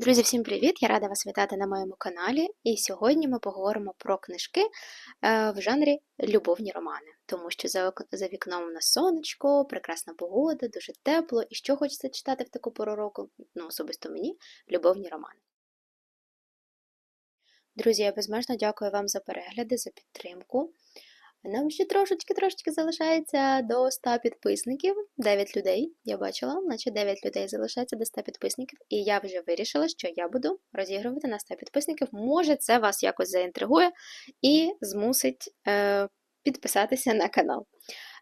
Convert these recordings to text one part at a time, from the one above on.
Друзі, всім привіт! Я рада вас вітати на моєму каналі. І сьогодні ми поговоримо про книжки е, в жанрі любовні романи, тому що за вікном у нас сонечко, прекрасна погода, дуже тепло. І що хочеться читати в таку пору року? Ну, особисто мені любовні романи. Друзі, я безмежно дякую вам за перегляди, за підтримку. Нам ще трошечки-трошечки залишається до 100 підписників. 9 людей, я бачила, наче 9 людей залишається до 100 підписників. І я вже вирішила, що я буду розігрувати на 100 підписників. Може, це вас якось заінтригує і змусить е, підписатися на канал.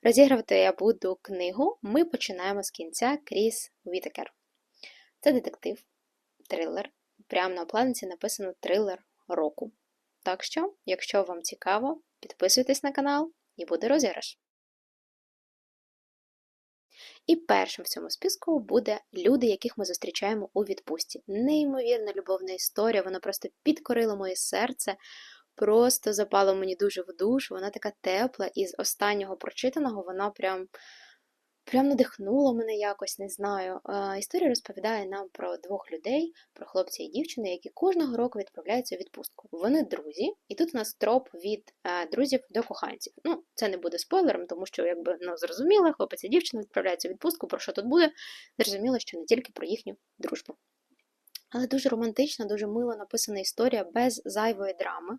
Розігрувати я буду книгу. Ми починаємо з кінця Кріс Вітекер. Це детектив, трилер. Прямо на обкладинці написано трилер року. Так що, якщо вам цікаво, підписуйтесь на канал і буде розіграш. І першим в цьому списку буде люди, яких ми зустрічаємо у відпустці. Неймовірна любовна історія, вона просто підкорила моє серце, просто запала мені дуже в душу. Вона така тепла, і з останнього прочитаного вона прям. Прям надихнуло мене якось, не знаю. Історія розповідає нам про двох людей, про хлопця і дівчину, які кожного року відправляються у відпустку. Вони друзі, і тут у нас троп від е, друзів до коханців. Ну, це не буде спойлером, тому що, якби ну, зрозуміло, хлопець і дівчина відправляються у відпустку. Про що тут буде? Зрозуміло, що не тільки про їхню дружбу. Але дуже романтична, дуже мило написана історія без зайвої драми.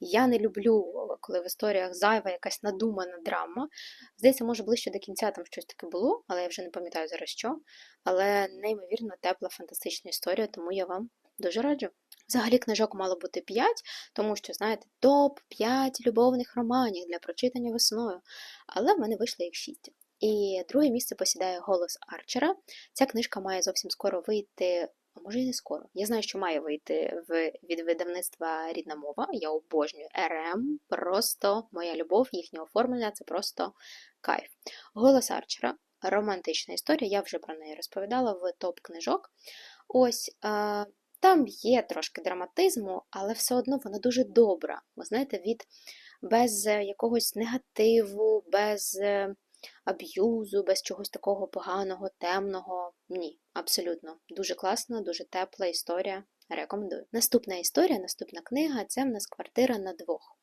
Я не люблю, коли в історіях зайва якась надумана драма. Здається, може ближче до кінця там щось таке було, але я вже не пам'ятаю зараз що. Але неймовірно тепла, фантастична історія, тому я вам дуже раджу. Взагалі книжок мало бути 5, тому що, знаєте, топ-5 любовних романів для прочитання весною. Але в мене вийшло їх 6. І друге місце посідає голос Арчера. Ця книжка має зовсім скоро вийти а може і не скоро. Я знаю, що має вийти в, від видавництва рідна мова. Я обожнюю РМ, просто моя любов, їхнє оформлення це просто кайф. Голос Арчера, романтична історія, я вже про неї розповідала в топ книжок. Ось е, там є трошки драматизму, але все одно вона дуже добра. Ви знаєте, від без якогось негативу, без. Аб'юзу, без чогось такого поганого, темного. Ні, абсолютно. Дуже класна, дуже тепла історія. Рекомендую. Наступна історія, наступна книга це в нас квартира на двох.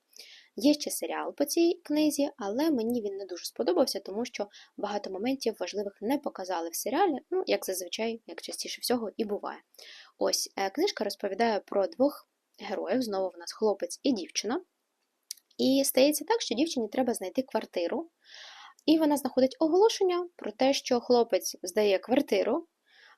Є ще серіал по цій книзі, але мені він не дуже сподобався, тому що багато моментів важливих не показали в серіалі, ну, як зазвичай, як частіше всього, і буває. Ось е, книжка розповідає про двох героїв, знову в нас хлопець і дівчина. І стається так, що дівчині треба знайти квартиру, і вона знаходить оголошення про те, що хлопець здає квартиру,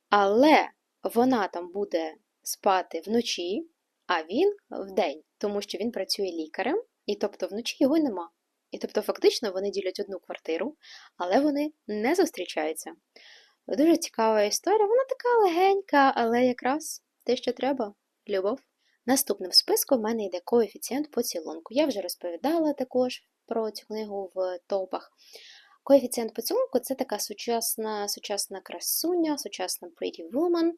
але вона там буде спати вночі, а він вдень, тому що він працює лікарем, і тобто вночі його нема. І тобто, фактично, вони ділять одну квартиру, але вони не зустрічаються. Дуже цікава історія, вона така легенька, але якраз те, що треба любов. Наступним в списку в мене йде коефіцієнт поцілунку. Я вже розповідала також про цю книгу в топах. Коефіцієнт поцілунку це така сучасна сучасна красуня, сучасна pretty woman.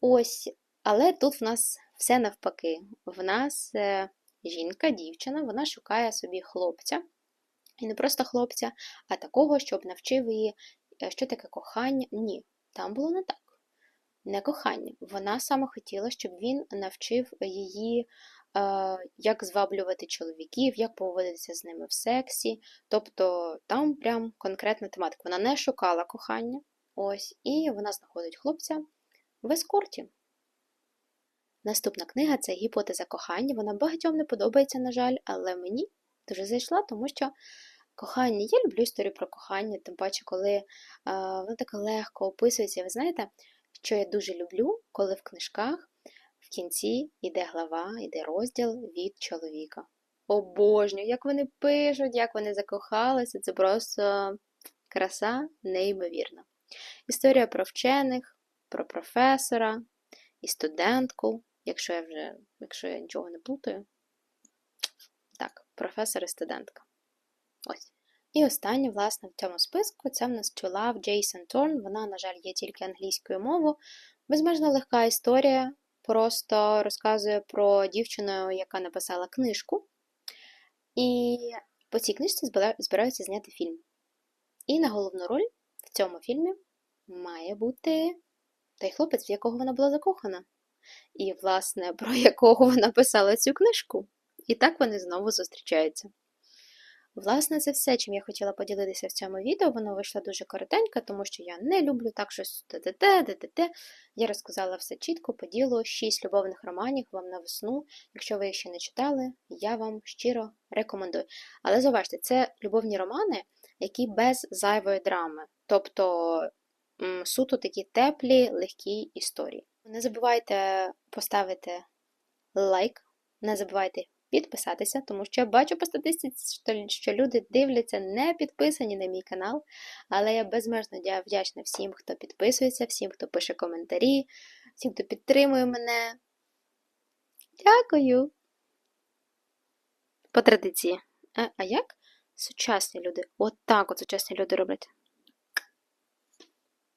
Ось, Але тут в нас все навпаки. В нас е, жінка, дівчина, вона шукає собі хлопця. І не просто хлопця, а такого, щоб навчив її, е, що таке кохання. Ні, там було не так. Не кохання. Вона саме хотіла, щоб він навчив її Е, як зваблювати чоловіків, як поводитися з ними в сексі. Тобто там прям конкретна тематика. Вона не шукала кохання, ось, і вона знаходить хлопця в ескорті. Наступна книга це гіпотеза кохання. Вона багатьом не подобається, на жаль, але мені дуже зайшла, тому що кохання, я люблю історію про кохання, тим паче, коли е, воно так легко описується. Ви знаєте, що я дуже люблю, коли в книжках в кінці йде глава, йде розділ від чоловіка. Обожнюю, як вони пишуть, як вони закохалися, це просто краса неймовірна. Історія про вчених, про професора і студентку, якщо я вже, якщо я нічого не плутаю. Так, професор і студентка. Ось. І останнє, власне, в цьому списку це в нас чолав Джейсон Торн. Вона, на жаль, є тільки англійською мовою. Безмежно легка історія просто розказує про дівчину, яка написала книжку. І по цій книжці збираються зняти фільм. І на головну роль в цьому фільмі має бути той хлопець, в якого вона була закохана. і, власне, про якого вона писала цю книжку. І так вони знову зустрічаються. Власне, це все, чим я хотіла поділитися в цьому відео. Воно вийшло дуже коротенько, тому що я не люблю так щось те-те-те. Я розказала все чітко по ділу, шість любовних романів вам на весну. Якщо ви їх ще не читали, я вам щиро рекомендую. Але зауважте, це любовні романи, які без зайвої драми. Тобто суто такі теплі, легкі історії. Не забувайте поставити лайк, не забувайте підписатися, тому що я бачу по статистиці, що- люди дивляться не підписані на мій канал, але я безмежно дя- вдячна всім, хто підписується, всім, хто пише коментарі, всім, хто підтримує мене. Дякую. По традиції. А, а як? Сучасні люди. От так от сучасні люди роблять.